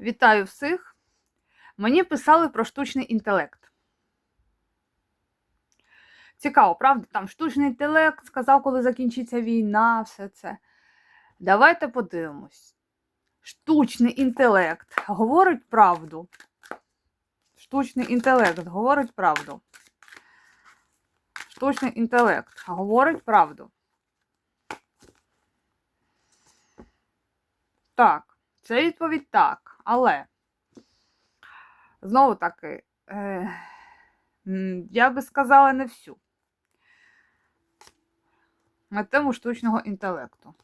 Вітаю всіх. Мені писали про штучний інтелект. Цікаво, правда? Там штучний інтелект сказав, коли закінчиться війна, все це. Давайте подивимось. Штучний інтелект говорить правду. Штучний інтелект говорить правду. Штучний інтелект говорить правду. Так, це відповідь так, але знову таки, е, я би сказала не всю. На тему штучного інтелекту.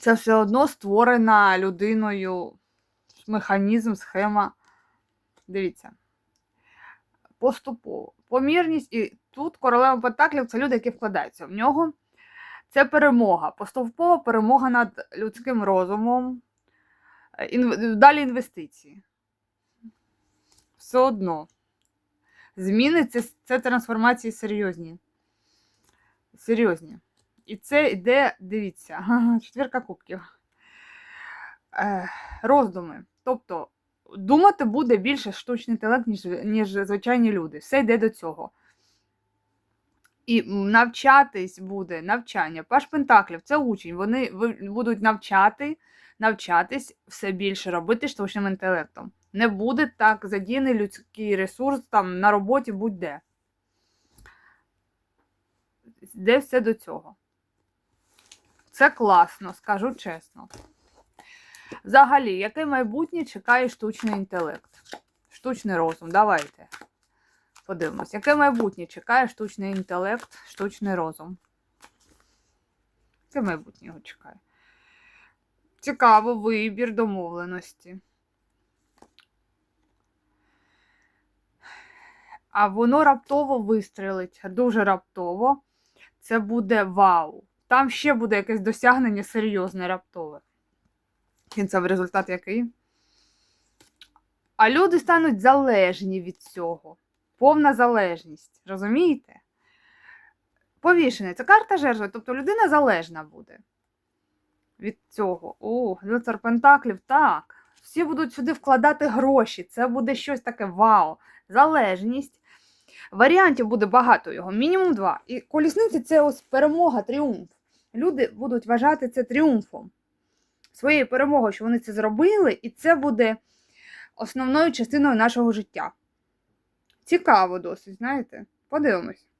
Це все одно створена людиною механізм, схема. Дивіться. Поступово. Помірність, і тут королева Пентаклів це люди, які вкладаються в нього. Це перемога. Поступова перемога над людським розумом. Е, Інв... Далі інвестиції. Все одно. Зміни це, це трансформації серйозні. Серйозні. І це йде, дивіться, четвірка кубків. Е, роздуми. Тобто, думати буде більше штучний інтелект, ніж, ніж звичайні люди. Все йде до цього. І навчатись буде навчання. Паш Пентаклів це учень. Вони будуть навчати, навчатись все більше робити штучним інтелектом. Не буде так задіяний людський ресурс там на роботі будь-де. Де все до цього? Це класно, скажу чесно. Взагалі, яке майбутнє чекає штучний інтелект? Штучний розум. Давайте подивимось. Яке майбутнє чекає штучний інтелект, штучний розум? Яке майбутнє його чекає? Цікаво, вибір домовленості. А воно раптово вистрелить, дуже раптово. Це буде вау. Там ще буде якесь досягнення серйозне, раптове. Кінцевий результат який? А люди стануть залежні від цього. Повна залежність. Розумієте? Повішений. Це карта жертви, тобто людина залежна буде від цього. О, лицар Пентаклів, так. Всі будуть сюди вкладати гроші. Це буде щось таке вау. Залежність. Варіантів буде багато його, мінімум два. І колісниці це ось перемога, тріумф. Люди будуть вважати це тріумфом. Своєю перемогою, що вони це зробили, і це буде основною частиною нашого життя. Цікаво досить, знаєте? Подивимось.